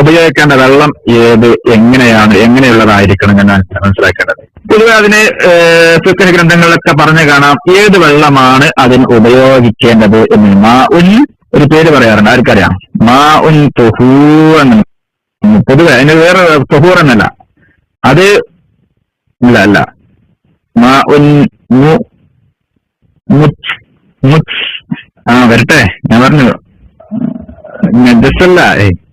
ഉപയോഗിക്കേണ്ട വെള്ളം ഏത് എങ്ങനെയാണ് എങ്ങനെയുള്ളതായിരിക്കണം ഞാൻ മനസ്സിലാക്കേണ്ടത്. പൊതുവെ അതിന് ഫിഖ് ഗ്രന്ഥങ്ങളിലൊക്കെ പറഞ്ഞു കാണാം ഏത് വെള്ളമാണ് അതിന് ഉപയോഗിക്കേണ്ടത് എന്ന്. മാ ഉൻ ഒരു പേര് പറയാറുണ്ട്. ആർക്കറിയാം? മാ ഉൻ തൊഹൂ എന്ന്. പൊതുവെ അതിന് വേറെ തൊഹൂർ എന്നല്ല. അത് ഇല്ല അല്ല. മാ ഉൻ ആ വരട്ടെ. ഞാൻ പറഞ്ഞു. ജസ്റ്റല്ല ഏയ്.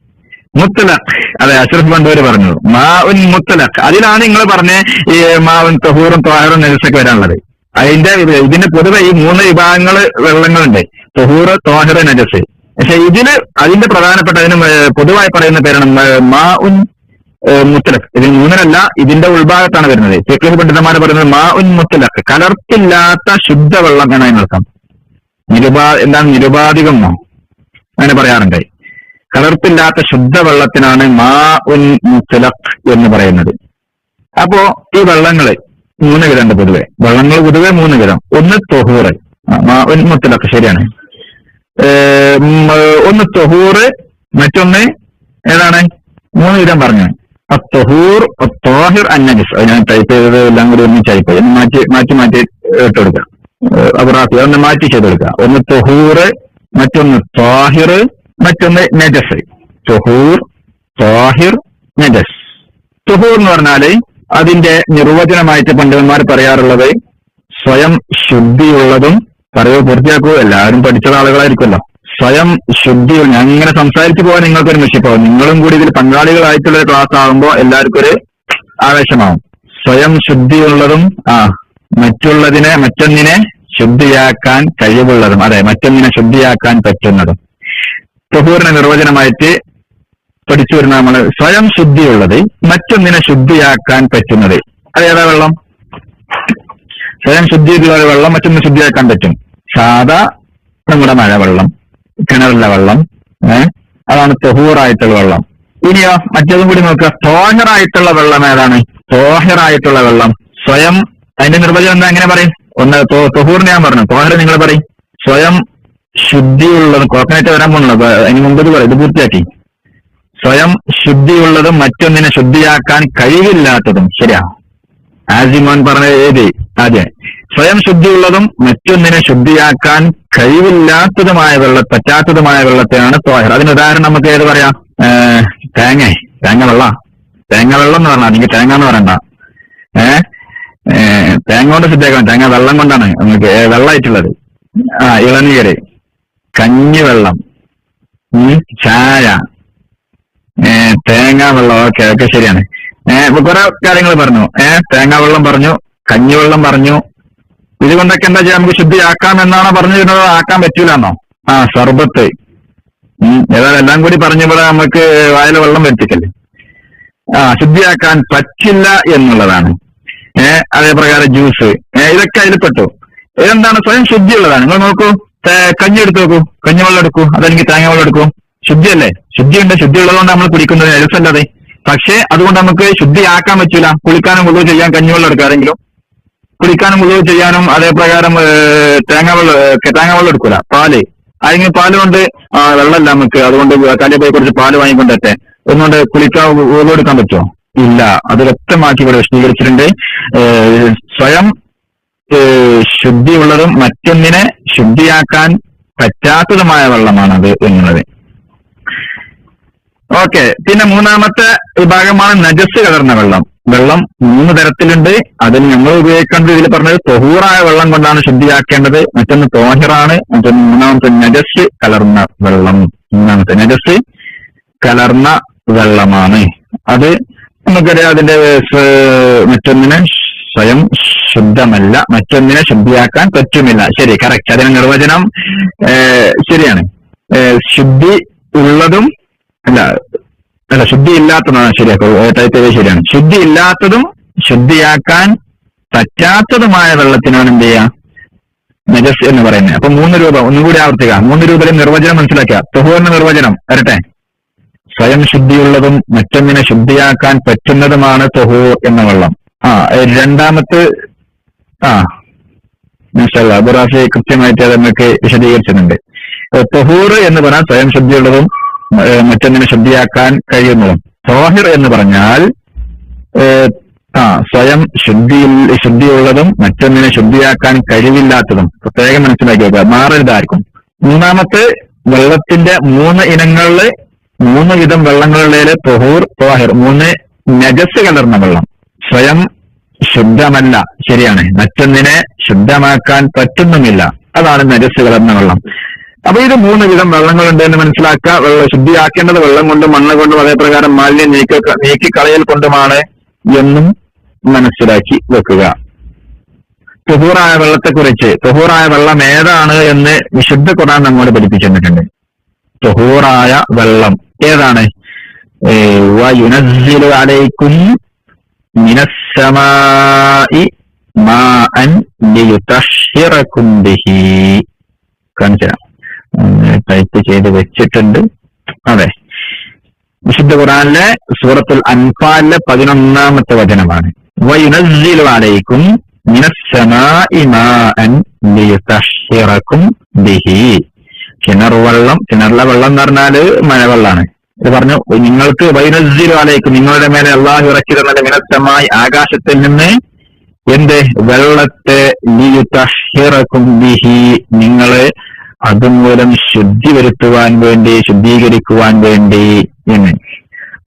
മുത്തലഖ്. അതെ അഷ്റഫ് ബണ്ടൂര് പറഞ്ഞു. മാ ഉൻ മുത്തലഖ്. അതിലാണ് നിങ്ങൾ പറഞ്ഞ ഈ മാവും തഹൂറും ത്വാഹറും നെൽസൊക്കെ വരാനുള്ളത്. അതിന്റെ ഇതിന്റെ ഇതിന് പൊതുവെ ഈ മൂന്ന് വിഭാഗങ്ങൾ വെള്ളങ്ങളുണ്ട്. തഹൂറ് ത്വാഹറ് നജസ്. പക്ഷെ ഇതിൽ അതിന്റെ പ്രധാനപ്പെട്ട അതിന് പൊതുവായി പറയുന്ന പേരാണ് മ- മാ ഉൻ മുത്തലഖ്. ഇതിന് മൂന്നിനല്ല ഇതിന്റെ ഉൾഭാഗത്താണ് വരുന്നത്. ഫിഖ് പണ്ഡിതന്മാർ പറയുന്നത് മാ ഉൻ മുത്തലഖ്. ശുദ്ധ ശുദ്ധവെള്ളം എന്നാണ് അതിനർത്ഥം. നിരുപാ എന്താണ് നിരുപാധികം അങ്ങനെ പറയാറുണ്ട്. കലർപ്പില്ലാത്ത ശുദ്ധവെള്ളത്തിനാണ് മാ ഉൻ മുത്തലഖ് എന്ന് പറയുന്നത്. അപ്പോ ഈ വെള്ളങ്ങൾ മൂന്ന് വിധമുണ്ട് പൊതുവെ. വെള്ളങ്ങൾ പൊതുവെ മൂന്ന് വിധം ഒന്ന് തൊഹൂറ്. ആ, മാ ഉൻ മുത്തലഖ് ശരിയാണ്. ഒന്ന് തൊഹൂറ് മറ്റൊന്ന് ഏതാണ്? മൂന്ന് വിധം പറഞ്ഞു തൊഹൂർ തോഹിർ അന്നജിസ് ഞാൻ ടൈപ്പ് ചെയ്തത് എല്ലാം കൂടി ഒന്ന് ടൈപ്പ് മാറ്റി മാറ്റി മാറ്റി ഇട്ട് കൊടുക്കാം. അബറാഫി ഒന്ന് മാറ്റി ചെയ്തെടുക്കുക ഒന്ന് തൊഹൂറ് മറ്റൊന്ന് ത്വാഹിർ മറ്റൊന്ന് നജസ്. തൊഹൂർ ത്വാഹിർ നജസ്. ചുഹൂർ എന്ന് പറഞ്ഞാൽ അതിന്റെ നിർവചനമായിട്ട് പണ്ഡിതന്മാർ പറയാറുള്ളത് സ്വയം ശുദ്ധിയുള്ളതും പറയുക പൂർത്തിയാക്കൂ എല്ലാവരും പഠിച്ച ആളുകളായിരിക്കുമല്ലോ. സ്വയം ശുദ്ധി ഞാൻ ഇങ്ങനെ സംസാരിച്ചു പോകാൻ നിങ്ങൾക്കൊരു മിഷിപ്പാവും നിങ്ങളും കൂടി ഇതിൽ പങ്കാളികളായിട്ടുള്ള ഒരു ക്ലാസ് ആകുമ്പോൾ എല്ലാവർക്കും ഒരു ആവേശമാവും. സ്വയം ശുദ്ധിയുള്ളതും ആ മറ്റുള്ളതിനെ മറ്റൊന്നിനെ ശുദ്ധിയാക്കാൻ കഴിവുള്ളതും. അതെ മറ്റൊന്നിനെ ശുദ്ധിയാക്കാൻ പറ്റുന്നതും. തുഹൂറിന്റെ നിർവചനമായിട്ട് പഠിച്ചു വരുന്ന നമ്മൾ സ്വയം ശുദ്ധിയുള്ളത് മറ്റൊന്നിനെ ശുദ്ധിയാക്കാൻ പറ്റുന്നത്. അതേതാ വെള്ളം? സ്വയം ശുദ്ധിയുള്ള വെള്ളം മറ്റൊന്ന് ശുദ്ധിയാക്കാൻ പറ്റും. സാധാ നമ്മുടെ മഴവെള്ളം കിണറിലെ വെള്ളം ഏഹ് അതാണ് തൊഹൂറായിട്ടുള്ള വെള്ളം. ഇനിയോ മറ്റേതും കൂടി നോക്കുക. തോഹറായിട്ടുള്ള വെള്ളം ഏതാണ്? തോഹറായിട്ടുള്ള വെള്ളം. സ്വയം അതിന്റെ നിർവചനം എന്താ? എങ്ങനെ പറയും? ഒന്ന് തൊഹൂറിന് ഞാൻ പറഞ്ഞു. തോഹർ നിങ്ങൾ പറയും. സ്വയം ശുദ്ധിയുള്ളത് കോക്കനറ്റ് വരാൻ പോകുന്നുള്ളൂ അതിന് മുമ്പ് ഇത് പൂർത്തിയാക്കി. സ്വയം ശുദ്ധിയുള്ളതും മറ്റൊന്നിനെ ശുദ്ധിയാക്കാൻ കഴിവില്ലാത്തതും ശരിയാ. ആസിമോൻ പറഞ്ഞ ഏത് ആദ്യം. സ്വയം ശുദ്ധിയുള്ളതും മറ്റൊന്നിനെ ശുദ്ധിയാക്കാൻ കഴിവില്ലാത്തതുമായ വെള്ള പറ്റാത്തതുമായ വെള്ളത്തെയാണ് തോഹർ അതിന് ഉദാഹരണം നമുക്ക് ഏത് പറയാ? തേങ്ങ. തേങ്ങ വെള്ള. തേങ്ങ വെള്ളം എന്ന് പറഞ്ഞാൽ എനിക്ക് തേങ്ങ എന്ന് പറയണ്ട. ഏഹ് തേങ്ങ കൊണ്ട് ശുദ്ധിയാക്കണം. തേങ്ങ വെള്ളം കൊണ്ടാണ് നമുക്ക് വെള്ളമായിട്ടുള്ളത്. ആ ഇളനീര്. കഞ്ഞിവെള്ളം ചായ തേങ്ങാ വെള്ളം ഓക്കെ ശരിയാണ്. ഏഹ് കുറെ കാര്യങ്ങൾ പറഞ്ഞു. ഏഹ് തേങ്ങാ വെള്ളം പറഞ്ഞു കഞ്ഞിവെള്ളം പറഞ്ഞു. ഇതുകൊണ്ടൊക്കെ എന്താ ചെയ്യാം? നമുക്ക് ശുദ്ധിയാക്കാം എന്നാണോ പറഞ്ഞു തരുന്നത് ആക്കാൻ പറ്റൂലെന്നോ? ആ സർബത്ത്. ഏതായാലും എല്ലാം കൂടി പറഞ്ഞപ്പോൾ നമുക്ക് വായിലെ വെള്ളം വരുത്തിക്കല്ലേ. ആ ശുദ്ധിയാക്കാൻ പറ്റില്ല എന്നുള്ളതാണ്. ഏഹ് അതേപ്രകാരം ജ്യൂസ്. ഇതൊക്കെ അതിൽ പെട്ടു. ഇതെന്താണ്? സ്വയം ശുദ്ധിയുള്ളതാണ്. നിങ്ങൾ നോക്കൂ. കഞ്ഞി എടുത്തു നോക്കൂ കഞ്ഞിവെള്ളം എടുക്കൂ. അതല്ലെങ്കിൽ തേങ്ങ വെള്ളം എടുക്കൂ. ശുദ്ധിയല്ലേ? ശുദ്ധിയുണ്ട്. ശുദ്ധി ഉള്ളതുകൊണ്ട് നമ്മൾ കുടിക്കുന്നത് എഴുസല്ലാതെ പക്ഷേ അതുകൊണ്ട് നമുക്ക് ശുദ്ധിയാക്കാൻ പറ്റൂല കുളിക്കാനും മുഴുവൻ ചെയ്യാൻ കഞ്ഞിവെള്ളം എടുക്കാറെങ്കിലും. കുളിക്കാനും മുഴുവൻ ചെയ്യാനും അതേപ്രകാരം തേങ്ങ വെള്ളം തേങ്ങ വെള്ളം എടുക്കൂല. പാൽ. അല്ലെങ്കിൽ പാൽ കൊണ്ട് ആ വെള്ളമല്ല നമുക്ക്. അതുകൊണ്ട് കല്ലിൽ പോയി കുറച്ച് പാൽ വാങ്ങിക്കൊണ്ടെത്തെ ഒന്നുകൊണ്ട് കുളിക്കാൻ ഉള്ളു എടുക്കാൻ പറ്റുമോ? ഇല്ല. അത് വ്യക്തമാക്കി ഇവിടെ വിശദീകരിച്ചിട്ടുണ്ട്. സ്വയം ശുദ്ധിയുള്ളതും മറ്റൊന്നിനെ ശുദ്ധിയാക്കാൻ പറ്റാത്തതുമായ വെള്ളമാണത് എന്നുള്ളത്. ഓക്കെ പിന്നെ മൂന്നാമത്തെ വിഭാഗമാണ് നജസ് കലർന്ന വെള്ളം. വെള്ളം മൂന്ന് തരത്തിലുണ്ട്. അതിന് നമ്മൾ ഉപയോഗിക്കേണ്ടത് ഇതിൽ പറഞ്ഞത് തൊഹൂറായ വെള്ളം കൊണ്ടാണ് ശുദ്ധിയാക്കേണ്ടത്. മറ്റൊന്ന് തോഹിറാണ് മറ്റൊന്ന് മൂന്നാമത്തെ നജസ് കലർന്ന വെള്ളം. മൂന്നാമത്തെ നജസ് കലർന്ന വെള്ളമാണ്. അത് നമുക്കറിയാം അതിന്റെ മറ്റൊന്നിനെ സ്വയം ശുദ്ധമല്ല മറ്റൊന്നിനെ ശുദ്ധിയാക്കാൻ പറ്റുമില്ല. ശരി കറക്റ്റ് അതിന് നിർവചനം ശരിയാണ്. ശുദ്ധി ഉള്ളതും അല്ല അല്ല ശുദ്ധി ഇല്ലാത്തതാണ് ശരിയാക്കുക. ശരിയാണ്. ശുദ്ധി ഇല്ലാത്തതും ശുദ്ധിയാക്കാൻ പറ്റാത്തതുമായ വെള്ളത്തിനാണ് എന്ത് ചെയ്യുക? നജസ് എന്ന് പറയുന്നത്. അപ്പൊ മൂന്ന് രൂപ ഒന്നും ഒന്നുകൂടി ആവർത്തിക്ക മൂന്ന് രൂപയുടെ നിർവചനം മനസ്സിലാക്കുക. എന്ന നിർവചനം വരട്ടെ. സ്വയം ശുദ്ധിയുള്ളതും മറ്റൊന്നിനെ ശുദ്ധിയാക്കാൻ പറ്റുന്നതുമാണ് തൊഹൂർ എന്ന വെള്ളം. ആ രണ്ടാമത്തെ ആ. മാഷാഅല്ലാ, അബുറാഫി കൃത്യമായിട്ട് അത് വിശദീകരിച്ചിട്ടുണ്ട്. തൊഹൂർ എന്ന് പറഞ്ഞാൽ സ്വയം ശുദ്ധിയുള്ളതും മറ്റൊന്നിനെ ശുദ്ധിയാക്കാൻ കഴിയുന്നതും. തോഹിർ എന്ന് പറഞ്ഞാൽ ആ സ്വയം ശുദ്ധിയിൽ ശുദ്ധിയുള്ളതും മറ്റൊന്നിനെ ശുദ്ധിയാക്കാൻ കഴിവില്ലാത്തതും. പ്രത്യേകം മനസ്സിലാക്കി വെക്കുക മാറരുതായിരിക്കും. മൂന്നാമത്തെ വെള്ളത്തിന്റെ മൂന്ന് ഇനങ്ങളിൽ മൂന്ന് വിധം വെള്ളങ്ങളിലെ തൊഹൂർ തോഹിർ മൂന്ന് നജസ് കലർന്ന വെള്ളം. സ്വയം ശുദ്ധമല്ല. ശരിയാണ്. മറ്റൊന്നിനെ ശുദ്ധമാക്കാൻ പറ്റുന്നുമില്ല. അതാണ് നജസ്സുകൾ കലർന്ന വെള്ളം. അപ്പൊ ഇത് മൂന്ന് വിധം വെള്ളങ്ങളുണ്ട് എന്ന് മനസ്സിലാക്കുക. വെള്ളം ശുദ്ധിയാക്കേണ്ടത് വെള്ളം കൊണ്ടും മണ്ണ് കൊണ്ടും അതേപ്രകാരം മാലിന്യം നീക്ക നീക്കിക്കളയൽ കൊണ്ടുമാണ് എന്നും മനസ്സിലാക്കി വെക്കുക. തുഹൂറായ വെള്ളത്തെക്കുറിച്ച് തുഹൂറായ വെള്ളം ഏതാണ് എന്ന് വിശുദ്ധ ഖുർആൻ നമ്മോട് പഠിപ്പിച്ചു തന്നിട്ടുണ്ട് തുഹൂറായ വെള്ളം ഏതാണ്? ഏ, അലൈക്കും അലൈക്കും മിനസ്സമായി മാഅൻ ലിയുതഹ്ഹിറക്കും ബിഹി കാണിച്ചു ടൈപ്പ് ചെയ്ത് വെച്ചിട്ടുണ്ട്. അതെ. വിശുദ്ധ ഖുറാനിലെ സൂറത്തുൽ അൻഫാലിലെ പതിനൊന്നാമത്തെ വചനമാണ്. വയുനസ്സിലു അലൈക്കും ബിഹി. കിണർ വെള്ളം കിണറിലെ വെള്ളം എന്ന് പറഞ്ഞാൽ മഴവെള്ളാണ്. പറഞ്ഞു നിങ്ങൾക്ക് വൈനസ്സിലു അലൈക്കും നിങ്ങളുടെ മേലെ അള്ളാഹു ഇറക്കിരുന്നത് മിനത്തമായി ആകാശത്തിൽ നിന്ന്. എന്റെ വെള്ളത്തെ ബിഹി നിങ്ങളെ അതുമൂലം ശുദ്ധി വരുത്തുവാൻ വേണ്ടി ശുദ്ധീകരിക്കുവാൻ വേണ്ടി എന്ന്.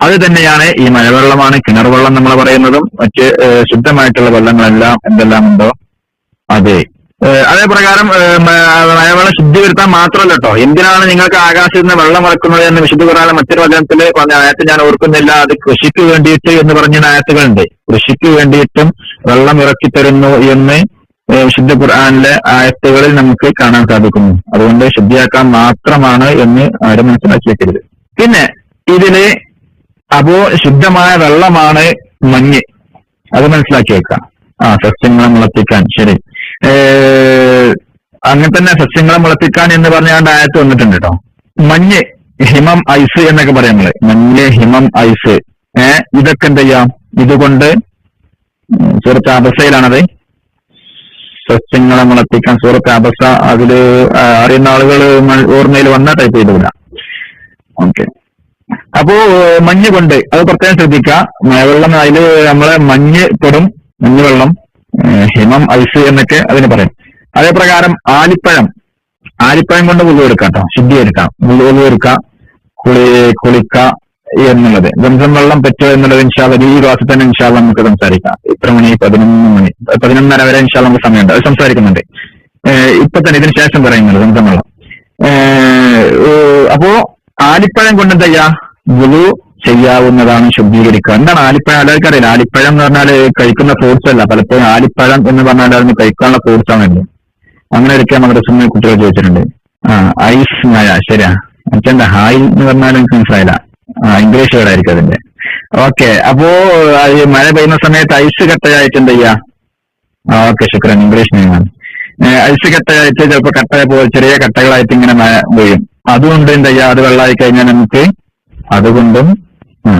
അത് തന്നെയാണ് ഈ മഴവെള്ളമാണ് കിണർ വെള്ളം നമ്മൾ പറയുന്നതും മറ്റ് ശുദ്ധമായിട്ടുള്ള വെള്ളങ്ങളെല്ലാം എന്തെല്ലാം ഉണ്ടോ അതെ. അതേ പ്രകാരം ശുദ്ധി വരുത്താൻ മാത്രമല്ല കേട്ടോ എന്തിനാണ് നിങ്ങൾക്ക് ആകാശത്ത് നിന്ന് വെള്ളം ഇറക്കുന്നത് എന്ന് വിശുദ്ധ ഖുറാനിലെ മറ്റൊരു വചനത്തിൽ ആയത്ത് ഞാൻ ഓർക്കുന്നില്ല. അത് കൃഷിക്ക് വേണ്ടിയിട്ട് എന്ന് പറഞ്ഞ ആയത്തുകളുണ്ട്. കൃഷിക്ക് വേണ്ടിയിട്ടും വെള്ളം ഇറക്കി തരുന്നു എന്ന് വിശുദ്ധ ഖുർആാനിലെ ആയത്തുകളിൽ നമുക്ക് കാണാൻ സാധിക്കുന്നു. അതുകൊണ്ട് ശുദ്ധിയാക്കാൻ മാത്രമാണ് എന്ന് ആരും മനസ്സിലാക്കി വെക്കരുത് പിന്നെ ഇതിൽ അപ്പോ ശുദ്ധമായ വെള്ളമാണ് മഞ്ഞ്. അത് മനസ്സിലാക്കി വെക്കാം. ആ സസ്യങ്ങളെ മുളപ്പിക്കാൻ. ശരി. അങ്ങനെ തന്നെ സസ്യങ്ങളെ മുളപ്പിക്കാൻ എന്ന് പറഞ്ഞാണ്ട് ആയത്ത് വന്നിട്ടുണ്ട് കേട്ടോ മഞ്ഞ് ഹിമം ഐസ് എന്നൊക്കെ പറയാം നമ്മൾ. മഞ്ഞ് ഹിമം ഐസ്. ഏഹ് ഇതൊക്കെ എന്ത് ചെയ്യാം? ഇതുകൊണ്ട് സൂറത്ത് അബസയിലാണത് സസ്യങ്ങളെ മുളപ്പിക്കാൻ സൂറത്ത് അബസ അതിൽ അറിയുന്ന ആളുകൾ ഓർമ്മയിൽ വന്ന ടൈപ്പ് ചെയ്തില്ല ഓക്കെ. അപ്പോ മഞ്ഞ് കൊണ്ട് അത് പ്രത്യേകം ശ്രദ്ധിക്കുക മഴവെള്ളം അതിൽ നമ്മളെ മഞ്ഞ് പെടും മഞ്ഞ് വെള്ളം. ഹിമം ഐസ് എന്നൊക്കെ അതിന് പറയും. അതേപ്രകാരം ആലിപ്പഴം ആലിപ്പഴം കൊണ്ട് മുള്ളു എടുക്കാം കേട്ടോ ശുദ്ധി എടുക്കാം. ഉള്ളു എടുക്കാം. കുളി കുളിക്ക എന്നുള്ളത്. ഗംസം വെള്ളം പറ്റുക എന്നുള്ളത് ഇൻഷാല്ല ഈ ക്ലാസ്സിൽ തന്നെ ഇൻഷാൽ നമുക്ക് സംസാരിക്കാം. ഇത്ര മണി പതിനൊന്ന് മണി പതിനൊന്നര വരെ ഇൻഷാൽ നമുക്ക് സമയമുണ്ട്. അത് സംസാരിക്കുന്നുണ്ട്. ഇപ്പൊ തന്നെ ഇതിന് ശേഷം പറയുന്നത് ഗംസം വെള്ളം. അപ്പോ ആലിപ്പഴം കൊണ്ട് എന്താ ചെയ്യാ? ഗുരു ചെയ്യാവുന്നതാണ് ശുദ്ധീകരിക്കുക. എന്താണ് ആലിപ്പഴം? എല്ലാവർക്കും അറിയില്ല ആലിപ്പഴം എന്ന് പറഞ്ഞാൽ കഴിക്കുന്ന ഫ്രൂട്ട്സ് അല്ല. പലപ്പോഴും ആലിപ്പഴം എന്ന് പറഞ്ഞാൽ അതിന് കഴിക്കാനുള്ള ഫ്രൂട്ട്സ് ആണല്ലോ അങ്ങനെ ഒരിക്കൽ മദ്രസമ്മ കുട്ടികൾ ചോദിച്ചിട്ടുണ്ട്. ആ ഐസ് മഴ ശരിയാ. അച്ഛന്റെ ഹായ് എന്ന് പറഞ്ഞാൽ എനിക്ക് മനസ്സിലായില്ല. ആ ഇംഗ്ലീഷ് വേർഡ് ആയിരിക്കും അതിന്റെ. ഓക്കെ അപ്പോ മഴ പെയ്യുന്ന സമയത്ത് ഐസ് കട്ടയായിട്ട് എന്ത് ചെയ്യാ? ഓക്കെ ശുക്രൻ ഇംഗ്ലീഷ് നെയ്മാണ് ഐസ് കട്ടയായിട്ട് ചിലപ്പോ കട്ട പോലെ ചെറിയ കട്ടകളായിട്ട് ഇങ്ങനെ മഴ പെയ്യും. അതുകൊണ്ട് എന്താ ചെയ്യാ? അത് വെള്ളമായി കഴിഞ്ഞാൽ നമുക്ക് അതുകൊണ്ടും ആ